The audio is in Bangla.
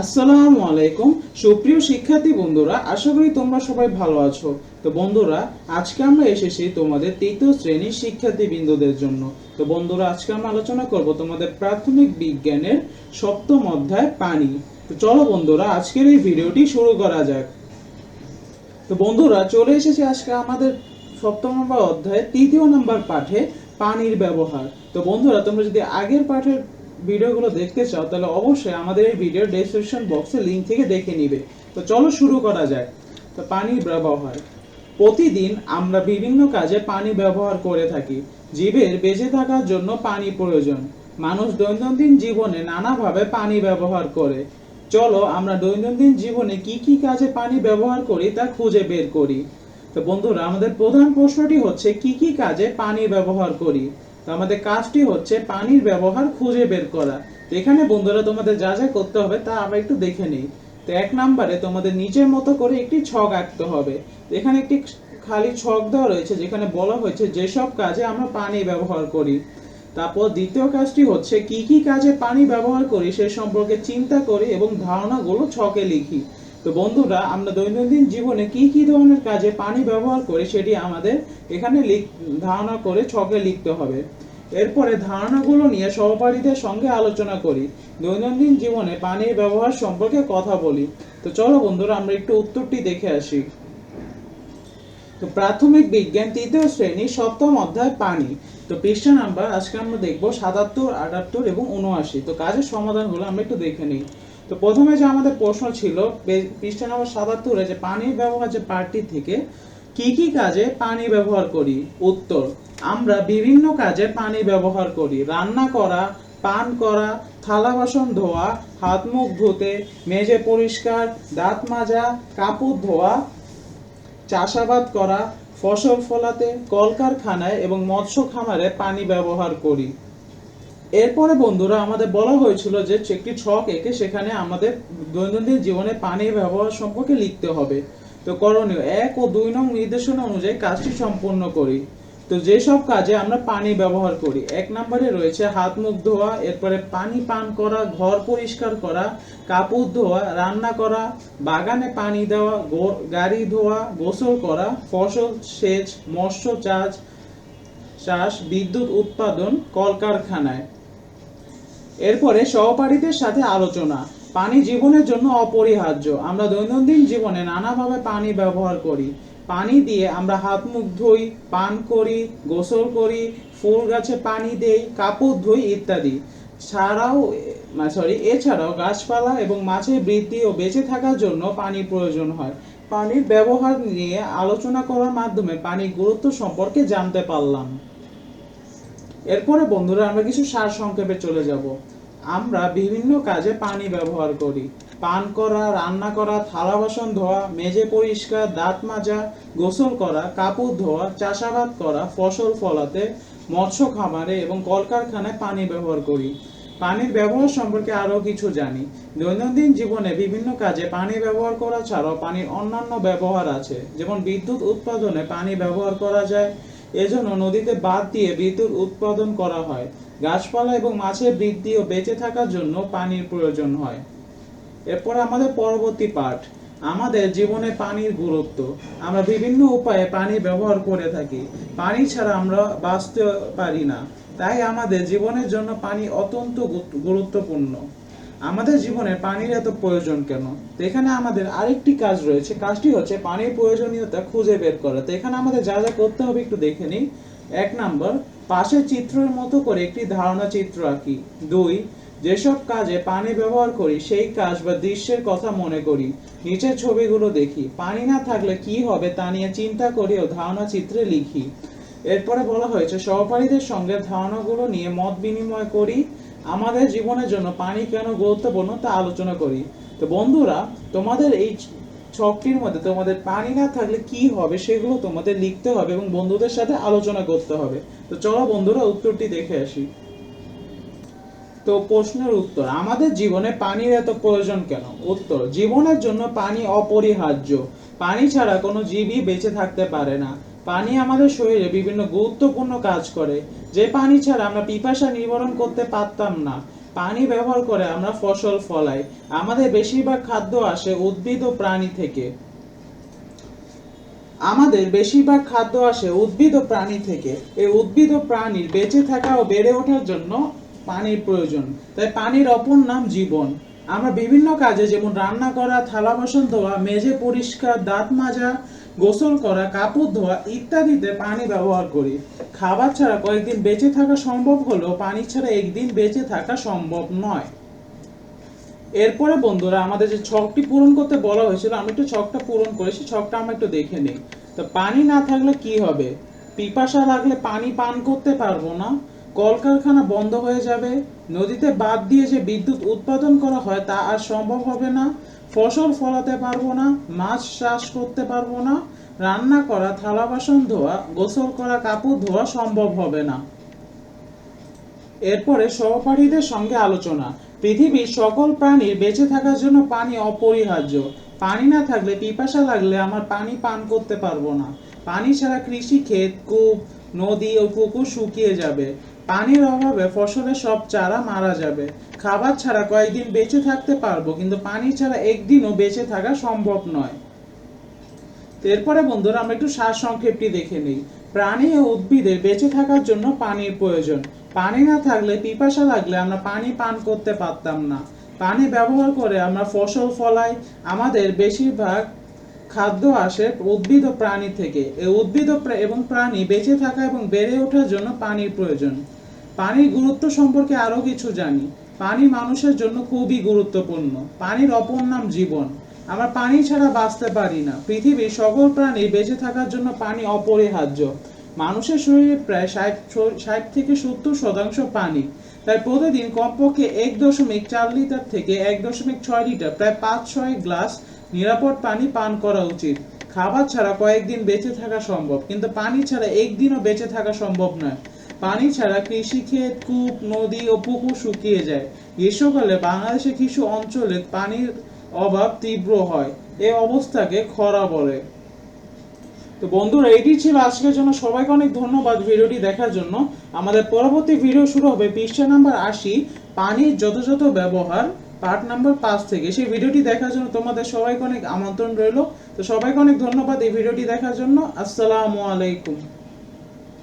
আসসালামু আলাইকুম। সুপ্রিয় শিক্ষার্থী বন্ধুরা, আশা করি তোমরা সবাই ভালো আছো। তো বন্ধুরা, আজকে আমরা এসেছি তোমাদের তৃতীয় শ্রেণির শিক্ষার্থী বিন্দুদের জন্য। তো বন্ধুরা, আজকে আমরা আলোচনা করব তোমাদের প্রাথমিক বিজ্ঞানের সপ্তম অধ্যায় পানি। তো চলো বন্ধুরা, আজকের এই ভিডিওটি শুরু করা যাক। তো বন্ধুরা, চলে এসেছে আজকে আমাদের সপ্তম নম্বর অধ্যায়ে তৃতীয় নম্বর পাঠে পানির ব্যবহার। তো বন্ধুরা, তোমরা যদি আগের পাঠের ভিডিওগুলো দেখতে চাও, তাহলে অবশ্যই আমাদের এই ভিডিও ডেসক্রিপশন বক্সে লিংক থেকে দেখে নিবে। তো চলো শুরু করা যাক। তো পানির ব্যবহার। প্রতিদিন আমরা বিভিন্ন কাজে পানি ব্যবহার করে থাকি। জীবের বেঁচে থাকার জন্য পানি প্রয়োজন। মানুষ দৈনন্দিন জীবনে নানাভাবে পানি ব্যবহার করে। চলো আমরা দৈনন্দিন জীবনে কি কি কাজে পানি ব্যবহার করি তা খুঁজে বের করি। তো বন্ধুরা, আমাদের প্রধান প্রশ্নটি হচ্ছে, কি কি কাজে পানি ব্যবহার করি? আমাদের কাজটি হচ্ছে পানির ব্যবহার খুঁজে বের করা। এখানে বন্ধুরা তোমাদের যা যা করতে হবে তা আমরা একটু দেখে নিই। তো এক নাম্বারে তোমাদের নিচের মতো করে একটি ছক আঁকতে হবে। এখানে একটি খালি ছক দেওয়া রয়েছে যেখানে বলা হয়েছে যেসব কাজে আমরা পানি ব্যবহার করি। তারপর দ্বিতীয় কাজটি হচ্ছে কি কি কাজে পানি ব্যবহার করি সে সম্পর্কে চিন্তা করি এবং ধারণাগুলো ছকে লিখি। তো বন্ধুরা, আমরা দৈনন্দিন জীবনে কি কি ধরনের কাজে পানি ব্যবহার করি সেটি আমাদের এখানে লিখ ধারণা করে ছকে লিখতে হবে। এরপরে ধারণাগুলো নিয়ে সহপাঠীদের সঙ্গে আলোচনা করি। দৈনন্দিন জীবনে পানির ব্যবহার সম্পর্কে কথা বলি। তো চলো বন্ধুরা, আমরা একটু উত্তরটি দেখে আসি। তো প্রাথমিক বিজ্ঞান তৃতীয় শ্রেণি, সপ্তম অধ্যায়, পানি। তো পৃষ্ঠা নাম্বার, আজকে আমরা দেখব সাতাত্তর, আটাত্তর এবং উনআশি তো কাজের সমাধানগুলো আমরা একটু দেখে নিই। তো প্রথমে যে আমাদের প্রশ্ন ছিল পৃষ্ঠা নম্বর সাতাত্তরে যে পানির ব্যবহার যে পার্টি থেকে কি কি কাজে পানি ব্যবহার করি? উত্তর, আমরা বিভিন্ন কাজে পানি ব্যবহার করি। রান্না করা, পান করা, থালা বাসন ধোয়া, হাত মুখ ধুতে, মেজে পরিষ্কার, দাঁত মাজা, কাপড় ধোয়া, চাষাবাদ করা, ফসল ফলাতে, কলকারখানায় এবং মৎস্য খামারে পানি ব্যবহার করি। এরপরে বন্ধুরা আমাদের বলা হয়েছিল যে একটি ছক এঁকে সেখানে আমাদের দৈনন্দিন জীবনে পানির ব্যবহার সম্পর্কে লিখতে হবে। তো করণীয় এক ও দুই নং নির্দেশনা অনুযায়ী কাজটি সম্পন্ন করি। তো যেসব কাজে আমরা পানি ব্যবহার করি, এক নম্বরে রয়েছে হাত মুখ ধোয়া, এরপরে পানি পান করা, ঘর পরিষ্কার করা, কাপড় ধোয়া, রান্না করা, বাগানে পানি দেওয়া গাড়ি ধোয়া, গোসল করা, ফসল সেচ, মৎস্য চাষ চাষ, বিদ্যুৎ উৎপাদন, কলকারখানায়। এরপরে সহপাঠীদের সাথে আলোচনা। পানি জীবনের জন্য অপরিহার্য। আমরা দৈনন্দিন জীবনে নানাভাবে পানি ব্যবহার করি। পানি দিয়ে আমরা হাত মুখ ধুই, পান করি, গোসল করি, ফুল গাছে পানি দেই, কাপড় ধুই ইত্যাদি। ছাড়াও সরি এছাড়াও গাছপালা এবং মাছের বৃদ্ধি ও বেঁচে থাকার জন্য পানি প্রয়োজন হয়। পানির ব্যবহার নিয়ে আলোচনা করার মাধ্যমে পানির গুরুত্ব সম্পর্কে জানতে পারলাম। এরপরে বন্ধুরা আমরা কিছু সার সংক্ষেপে চলে যাব। আমরা বিভিন্ন কাজে পানি ব্যবহার করি। পান করা, রান্না করা, থালা বাসন ধোয়া, মেজে পরিষ্কার, দাঁত মাজা, গোসল করা, কাপড় ধোয়া, চাষাবাদ করা, ফসল ফলাতে, মৎস্য খামারে এবং কলকারখানায় পানি ব্যবহার করি। পানির ব্যবহার সম্পর্কে আরও কিছু জানি। দৈনন্দিন জীবনে বিভিন্ন কাজে পানি ব্যবহার করা ছাড়াও পানির অন্যান্য ব্যবহার আছে। যেমন বিদ্যুৎ উৎপাদনে পানি ব্যবহার করা যায় এজন্য নদীতে বাঁধ দিয়ে বিদ্যুৎ উৎপাদন করা হয়। গাছপালা এবং মাছের বৃদ্ধি ও বেঁচে থাকার জন্য পানির প্রয়োজন হয়। এরপর আমাদের পরবর্তী পাঠ। আমাদের জীবনে পানির গুরুত্ব। আমরা বিভিন্ন উপায়ে পানি ব্যবহার করে থাকি। পানি ছাড়া আমরা বাঁচতে পারি না। তাই আমাদের জীবনের জন্য পানি অত্যন্ত গুরুত্বপূর্ণ। আমাদের জীবনে পানির এত প্রয়োজন কেন? তো এখানে আমাদের আরেকটি কাজ রয়েছে। কাজটি হচ্ছে পানির প্রয়োজনীয়তা খুঁজে বের করা। তো এখানে আমাদের যা যা করতে হবে একটু দেখে নিই। এক নাম্বার পাশের চিত্রের মতো করে একটি ধারণা চিত্র আঁকি। দুই, যেসব কাজে পানি ব্যবহার করি, সেই কাজ বা দৃশ্যের কথা মনে করি। নিচের ছবিগুলো দেখি। পানি না থাকলে কি হবে তা নিয়ে চিন্তা করি ও ধারণা চিত্রে লিখি। এরপরে বলা হয়েছে, সহপাঠীদের সঙ্গে ধারণাগুলো নিয়ে মত বিনিময় করি। আমাদের জীবনের জন্য পানি কেন গুরুত্বপূর্ণ তা আলোচনা করি। তো বন্ধুরা, তোমাদের এই ছকটির মধ্যে তোমাদের পানি না থাকলে কি হবে সেগুলো তোমাদের লিখতে হবে এবং বন্ধুদের সাথে আলোচনা করতে হবে। তো চলো বন্ধুরা, উত্তরটি দেখে আসি। তো প্রশ্নের উত্তর, আমাদের জীবনে পানির এত প্রয়োজন কেন? উত্তর, জীবনের জন্য পানি অপরিহার্য। পানি ছাড়া কোনো জীবই বেঁচে থাকতে পারে না। পানি আমাদের শরীরে বিভিন্ন গুরুত্বপূর্ণ কাজ করে। যে পানি ছাড়া আমরা পিপাসা নিবারণ করতে পারতাম না, পানি ব্যবহার করে আমরা ফসল ফলাই। আমাদের বেশিরভাগ খাদ্য আসে উদ্ভিদ ও প্রাণী থেকে। আমাদের বেশিরভাগ খাদ্য আসে উদ্ভিদ ও প্রাণী থেকে। এই উদ্ভিদ ও প্রাণীর বেঁচে থাকা ও বেড়ে ওঠার জন্য পানির প্রয়োজন। তাই পানির অপর নাম জীবন। আমরা বিভিন্ন কাজে যেমন রান্না করা, থালা বাসন, ধোয়া, মেঝে পরিষ্কার, দাঁত মাজা গোসল করা, কাপড় ধোয়া ইত্যাদিতে পানি ব্যবহার করি। খাবার ছাড়া কয়েকদিন বেঁচে থাকা সম্ভব হলেও পানি ছাড়া একদিন বেঁচে থাকা সম্ভব নয়। এরপরে বন্ধুরা, আমাদের যে ছকটি পূরণ করতে বলা হয়েছিল, আমি একটু ছকটা পূরণ করেছি, ছকটা আমরা একটু দেখে নিই। তো পানি না থাকলে কি হবে? পিপাসা লাগলে পানি পান করতে পারব না। কলকারখানা বন্ধ হয়ে যাবে। নদীতে বাদ দিয়ে যে বিদ্যুৎ উৎপাদন করা হয় তা আর সম্ভব হবে না। ফসল ফলাতে পারব না, মাছ চাষ করতে পারব না, রান্না করা, থালা বাসন ধোয়া, গোসল করা, কাপড় ধোয়া সম্ভব হবে না। এরপরে সহপাঠীদের সঙ্গে আলোচনা। পৃথিবীর সকল প্রাণীর বেঁচে থাকার জন্য পানি অপরিহার্য। পানি না থাকলে, পিপাসা লাগলে আমার পানি পান করতে পারব না। পানি ছাড়া কৃষি ক্ষেত কূপ, নদী ও পুকুর শুকিয়ে যাবে। পানির অভাবে ফসলের সব চারা মারা যাবে। খাবার ছাড়া কয়েকদিন বেঁচে থাকতে পারব, কিন্তু পানি ছাড়া একদিনও বেঁচে থাকা সম্ভব নয়। এরপরে বন্ধুরা, আমরা একটু সার সংক্ষেপটি দেখে নিই। প্রাণী ও উদ্ভিদের বেঁচে থাকার জন্য পানির প্রয়োজন। পানি না থাকলে পিপাসা লাগলে আমরা পানি পান করতে পারতাম না। পানি ব্যবহার করে আমরা ফসল ফলাই, আমাদের বেশিরভাগ খাদ্য আসে উদ্ভিদ ও প্রাণী থেকে। এই উদ্ভিদ এবং প্রাণী বেঁচে থাকা এবং বেড়ে ওঠার জন্য পানির প্রয়োজন। পানির গুরুত্ব সম্পর্কে আরও কিছু জানি। পানি মানুষের জন্য খুবই গুরুত্বপূর্ণ। পানির অপর নাম জীবন। আমরা পানি ছাড়া বাঁচতে পারি না। পৃথিবীর সকল প্রাণী বেঁচে থাকার জন্য পানি অপরিহার্য। মানুষের শরীরে প্রায় ষাট ষাট থেকে সত্তর শতাংশ পানি। তাই প্রতিদিন কমপক্ষে এক দশমিক চার লিটার থেকে এক দশমিক ছয় লিটার, প্রায় পাঁচ ছয় গ্লাস নিরাপদ পানি পান করা উচিত। খাবার ছাড়া কয়েকদিন বেঁচে থাকা সম্ভব, কিন্তু পানি ছাড়া একদিনও বেঁচে থাকা সম্ভব নয়। পানি ছাড়া কৃষিক্ষেত, কূপ, নদী ও পুকুর শুকিয়ে যায়। গ্রীষ্মকালে বাংলাদেশের কিছু অঞ্চলে পানির অভাব তীব্র হয়। এই অবস্থাকে খরা বলে। তো বন্ধুরা, এটি ছিল আজকের জন্য। সবাইকে অনেক ধন্যবাদ ভিডিওটি দেখার জন্য। আমাদের পরবর্তী ভিডিও শুরু হবে পৃষ্ঠা নাম্বার আশি, পানির যথাযথ ব্যবহার পার্ট নাম্বার পাঁচ থেকে। সেই ভিডিওটি দেখার জন্য তোমাদের সবাইকে অনেক আমন্ত্রণ রইল। তো সবাইকে অনেক ধন্যবাদ এই ভিডিওটি দেখার জন্য। আসসালামু আলাইকুম।